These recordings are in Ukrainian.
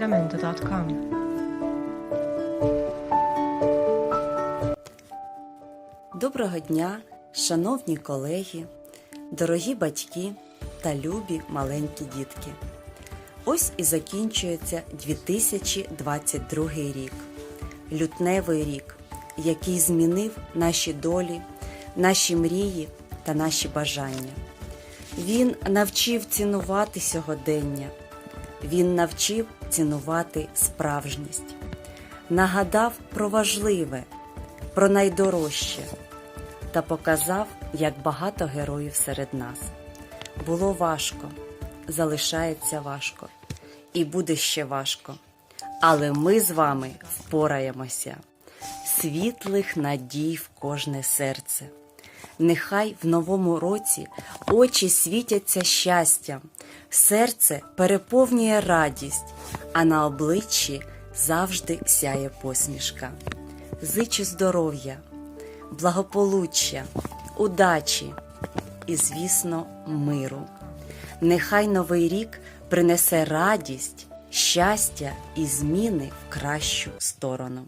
jamendo.com. Доброго дня, шановні колеги, дорогі батьки та любі маленькі дітки. Ось і закінчується 2022 рік, лютневий рік, який змінив наші долі, наші мрії та наші бажання. Він навчив цінувати сьогодення, він навчив цінувати справжність, нагадав про важливе, про найдорожче та показав, як багато героїв серед нас. Було важко, залишається важко, і буде ще важко. Але ми з вами впораємося. Світлих надій в кожне серце. Нехай в новому році очі світяться щастям, серце переповнює радість, а на обличчі завжди сяє посмішка. Зичу здоров'я, благополуччя, удачі і, звісно, миру. Нехай новий рік принесе радість, щастя і зміни в кращу сторону.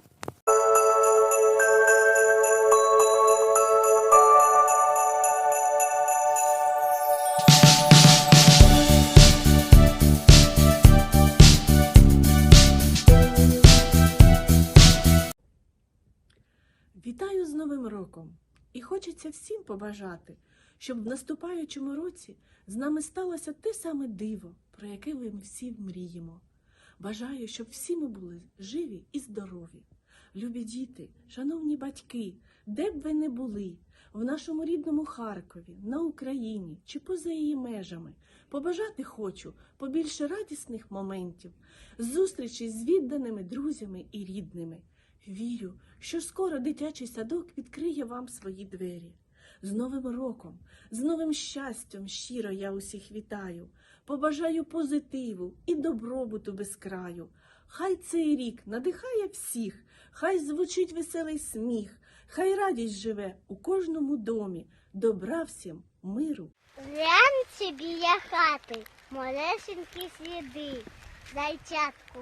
З Новим роком! І хочеться всім побажати, щоб в наступаючому році з нами сталося те саме диво, про яке ми всі мріємо. Бажаю, щоб всі ми були живі і здорові. Любі діти, шановні батьки, де б ви не були, в нашому рідному Харкові, на Україні чи поза її межами, побажати хочу побільше радісних моментів, зустрічі з відданими друзями і рідними. Вірю, що скоро дитячий садок відкриє вам свої двері. З Новим роком, з новим щастям щиро я усіх вітаю. Побажаю позитиву і добробуту без краю. Хай цей рік надихає всіх, хай звучить веселий сміх, хай радість живе у кожному домі. Добра всім, миру. Гляньте біля хати, малесенькі сліди. Зайчатку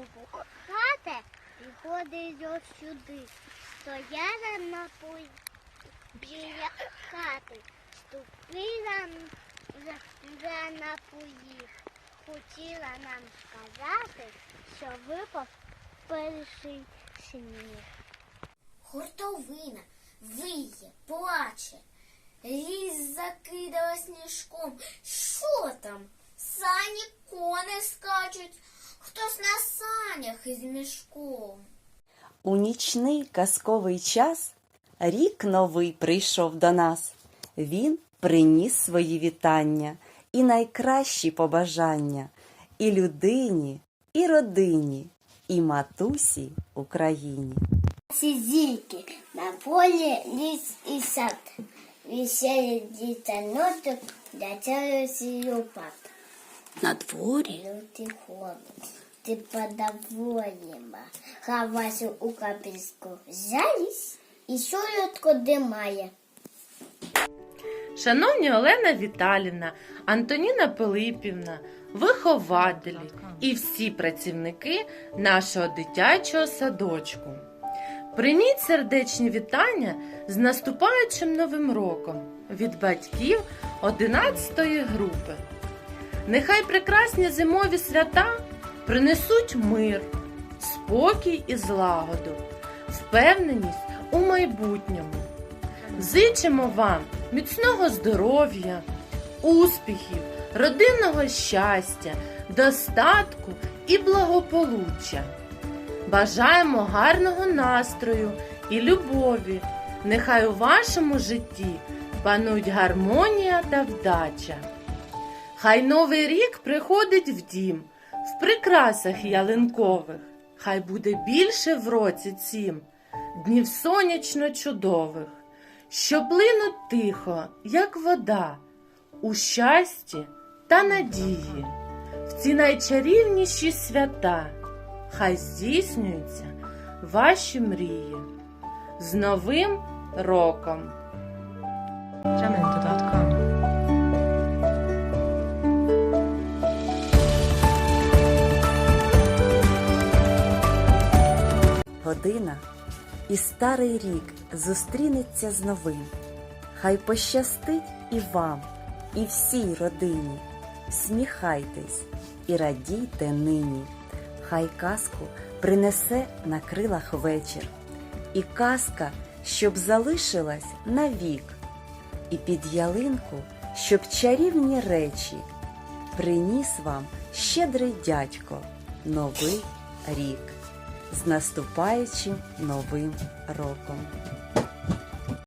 хати приходить ось сюди. Стояла на пой біля хати, ступила за, за напоїх. Хотіла нам сказати, що випав перший сніг. Гуртовина виє, плаче, ліс закидала сніжком. Що там? Сані кони скачуть, хтось на санях із мішком. У нічний казковий час рік новий прийшов до нас. Він приніс свої вітання і найкращі побажання і людині, і родині, і матусі Україні. Ці зірки на полі ліс і сад. Веселі дітаноток для цілості лопат. На дворі холод, ти подоволіма. Хавасю у капельську взялись і солодко димає. Шановні Олена Віталівна, Антоніна Пилипівна, вихователі і всі працівники нашого дитячого садочку. Прийміть сердечні вітання з наступаючим новим роком від батьків 11 групи. Нехай прекрасні зимові свята принесуть мир, спокій і злагоду, впевненість у майбутньому. Зичимо вам міцного здоров'я, успіхів, родинного щастя, достатку і благополуччя. Бажаємо гарного настрою і любові. Нехай у вашому житті панують гармонія та вдача. Хай новий рік приходить в дім, в прикрасах ялинкових. Хай буде більше в році цім, днів сонячно чудових, що плинуть тихо, як вода, у щасті та надії, в ці найчарівніші свята, хай здійснюються ваші мрії. З Новим роком! Родина, і старий рік зустрінеться з новим. Хай пощастить і вам, і всій родині. Сміхайтесь і радійте нині. Хай казку принесе на крилах вечір, і казка, щоб залишилась навік, і під ялинку, щоб чарівні речі приніс вам щедрий дядько новий рік з наступаючим новим роком.